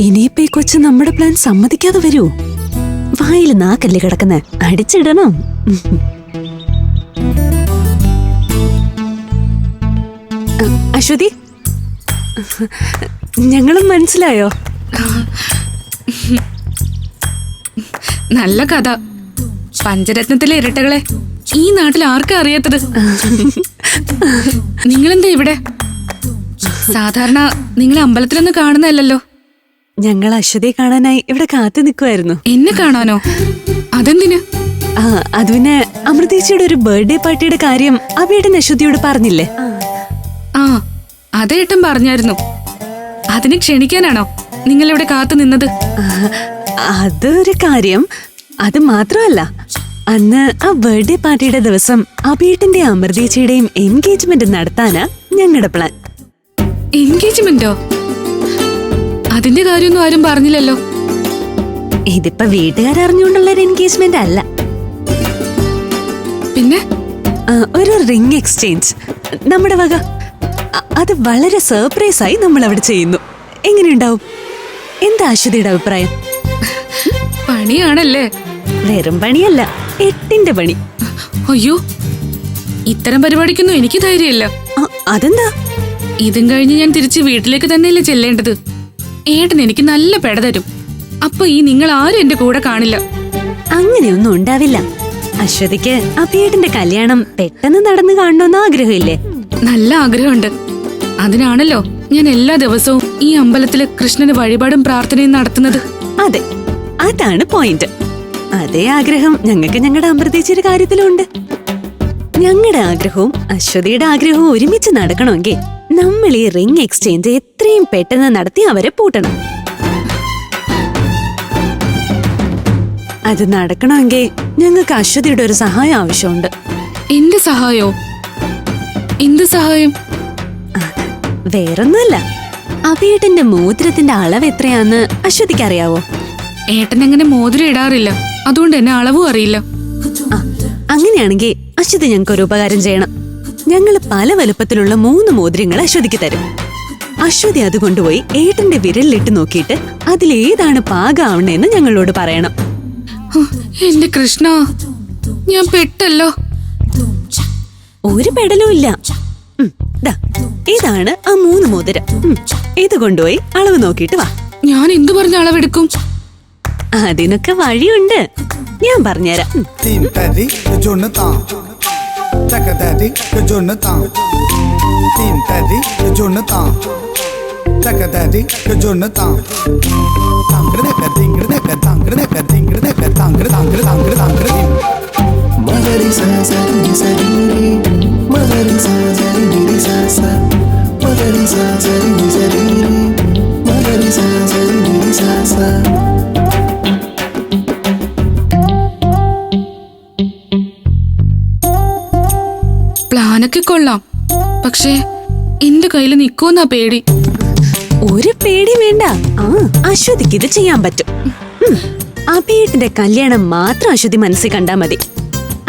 ഇനിയിപ്പോ ഈ കൊച്ചു നമ്മുടെ പ്ലാൻ സമ്മതിക്കാതെ വരൂ. വായിൽ നാക്കല്ലേ കിടക്കുന്ന. അടിച്ചിടണം. അശ്വതി? ഞങ്ങളും മനസ്സിലായോ? നല്ല കഥ. പഞ്ചരത്നത്തിലെ ഇരട്ടകളെ ഈ നാട്ടിൽ ആർക്കാ അറിയാത്തത്? നിങ്ങളെന്താ ഇവിടെ? സാധാരണ നിങ്ങൾ അമ്പലത്തിലൊന്നും കാണുന്നതല്ലല്ലോ. ഞങ്ങൾ അശ്വതിയെ കാണാനായി ഇവിടെ കാത്തു നിൽക്കുമായിരുന്നു എന്നെ കാണാനോ? അതെന്തിന്? ആ അത് പിന്നെ അമൃതേച്ചിയുടെ ഒരു ബർത്ത്ഡേ പാർട്ടിയുടെ കാര്യം അവയുടെ അശ്വതിയോട് പറഞ്ഞില്ലേ? ആ അതേട്ടൻ പറഞ്ഞായിരുന്നു. അതിന് ക്ഷണിക്കാനാണോ നിങ്ങൾ ഇവിടെ കാത്തു നിന്നത്? അതൊരു കാര്യം. അത് മാത്രമല്ല അന്ന് ആ ബർത്ത്ഡേ പാർട്ടിയുടെ ദിവസം അബീട്ടിന്റെ അമൃതേച്ചിയുടെയും എൻഗേജ്മെന്റ് നടത്താനാ ഞങ്ങളുടെ പ്ലാൻ. എൻഗേജ്മെന്റോ അതിന്റെ കാര്യമൊന്നും ആരും പറഞ്ഞില്ലല്ലോ. ഇതിപ്പോ വീട്ടുകാരറിഞ്ഞുകൊണ്ടുള്ള ഒരു എൻഗേജ്മെന്റ് അല്ല. പിന്നെ? ആ, ഒരു റിംഗ് എക്സ്ചേഞ്ച് നമ്മുടെ വക. അ- അത് വളരെ സർപ്രൈസ് ആയി നമ്മൾ അവിടെ ചെയ്യുന്നു. എങ്ങനെയുണ്ടാവും? എന്താ അശ്വതിയുടെ അഭിപ്രായം? പണിയാണല്ലേ? വെറും പണിയല്ല എട്ടിന്റെ പണി. അയ്യോ ഇത്തരം പരിപാടിക്കൊന്നും എനിക്ക് ധൈര്യമില്ല. അതെന്താ? ഇതും കഴിഞ്ഞ് ഞാൻ തിരിച്ച് വീട്ടിലേക്ക് തന്നെയല്ലേ ചെല്ലേണ്ടത്? ഏട്ടൻ എനിക്ക് നല്ല പെട തരും. അപ്പൊ ഈ നിങ്ങൾ ആരും എന്റെ കൂടെ കാണില്ല. അങ്ങനെയൊന്നും ഉണ്ടാവില്ല. അശ്വതിക്ക് അഭിയേട്ടന്റെ കല്യാണം പെട്ടെന്ന് നടന്നു കാണണമെന്ന് ആഗ്രഹമില്ലേ? നല്ല ആഗ്രഹമുണ്ട്. അതിനാണല്ലോ ഞാൻ എല്ലാ ദിവസവും ഈ അമ്പലത്തിൽ കൃഷ്ണന് വഴിപാടും പ്രാർത്ഥനയും നടത്തുന്നത്. അതെ അതാണ് പോയിന്റ് അതേ ആഗ്രഹം ഞങ്ങൾക്ക് ഞങ്ങളുടെ അമൃതേച്ചിയുടെ കാര്യത്തിലുണ്ട്. ഞങ്ങളുടെ ആഗ്രഹവും അശ്വതിയുടെ ആഗ്രഹവും ഒരുമിച്ച് നടക്കണമെങ്കിൽ നമ്മൾ ഈ റിംഗ് എക്സ്ചേഞ്ച് എത്രയും പെട്ടെന്ന് നടത്തി അവരെ പൂട്ടണം. അത് നടക്കണമെങ്കിൽ ഞങ്ങൾക്ക് അശ്വതിയുടെ ഒരു സഹായം ആവശ്യമുണ്ട്. എന്റെ സഹായോ? എന്ത് സഹായം? വേറൊന്നുമല്ല. അഭിയേട്ടന്റെ മോതിരത്തിന്റെ അളവ് എത്രയാന്ന് അശ്വതിക്ക് അറിയാവോ ഏട്ടൻ അങ്ങനെ മോതിരം ഇടാറില്ല. അതുകൊണ്ട് എന്നെ അളവും അറിയില്ല. അങ്ങനെയാണെങ്കിൽ അശ്വതി ഞങ്ങൾക്ക് ഒരു ഉപകാരം ചെയ്യണം. ഞങ്ങൾ പല വലുപ്പത്തിലുള്ള മൂന്ന് മോതിരങ്ങൾ അശ്വതിക്ക് തരും. അശ്വതി അത് കൊണ്ടുപോയി ഏട്ടന്റെ വിരലിലിട്ട് നോക്കിയിട്ട് അതിലേതാണ് പാകാവണെന്ന് ഞങ്ങളോട് പറയണം. എന്റെ കൃഷ്ണ ഞാൻ പെട്ടല്ലോ. ഒരു പെടലും ഇല്ല. ഇതാണ് ആ മൂന്ന് മോതിരം. ഇത് കൊണ്ടുപോയി അളവ് നോക്കിയിട്ട് വാ. ഞാൻ എന്തു പറഞ്ഞ അളവെടുക്കും? അതിനൊക്കെ വഴിയുണ്ട്. ഞാൻ പറഞ്ഞുതരാം. Sa ri ni പ്ലാനൊക്കെ കൊള്ളാം. പക്ഷേ എന്റെ കയ്യിൽ നിൽക്കുമെന്നാ പേടി. ഒരു പേടി വേണ്ട. ആ അശ്വതിക്ക് ഇത് ചെയ്യാൻ പറ്റും. ആ അഭിയേട്ടന്റെ കല്യാണം മാത്രം അശ്വതി മനസ്സിൽ കണ്ടാ മതി.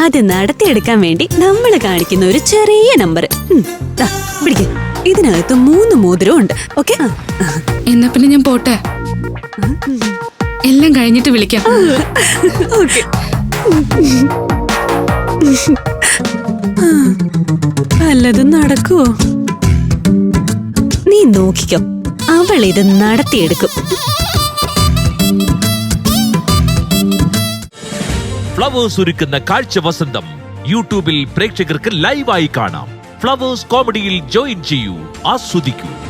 അത് നടത്തിയെടുക്കാൻ വേണ്ടി നമ്മൾ കാണിക്കുന്ന ഒരു ചെറിയ നമ്പർ. പിടിക്ക. ഇതിനകത്ത് മൂന്ന് മോതിരം ഉണ്ട്. ഓക്കെ? എന്നാ പിന്നെ ഞാൻ പോട്ടെ? എല്ലാം കഴിഞ്ഞിട്ട് വിളിക്കാം. ഓക്കെ. വല്ലതും നടക്കുവോ? നീ നോക്കിക്കോ. അവൾ ഇത് നടത്തിയെടുക്കും. ഫ്ലവേഴ്സ് ഒരുക്കുന്ന കാഴ്ച വസന്തം യൂട്യൂബിൽ പ്രേക്ഷകർക്ക് ലൈവായി കാണാം. ഫ്ലവേഴ്സ് കോമഡിയിൽ ജോയിൻ ചെയ്യൂ ആസ്വദിക്കൂ.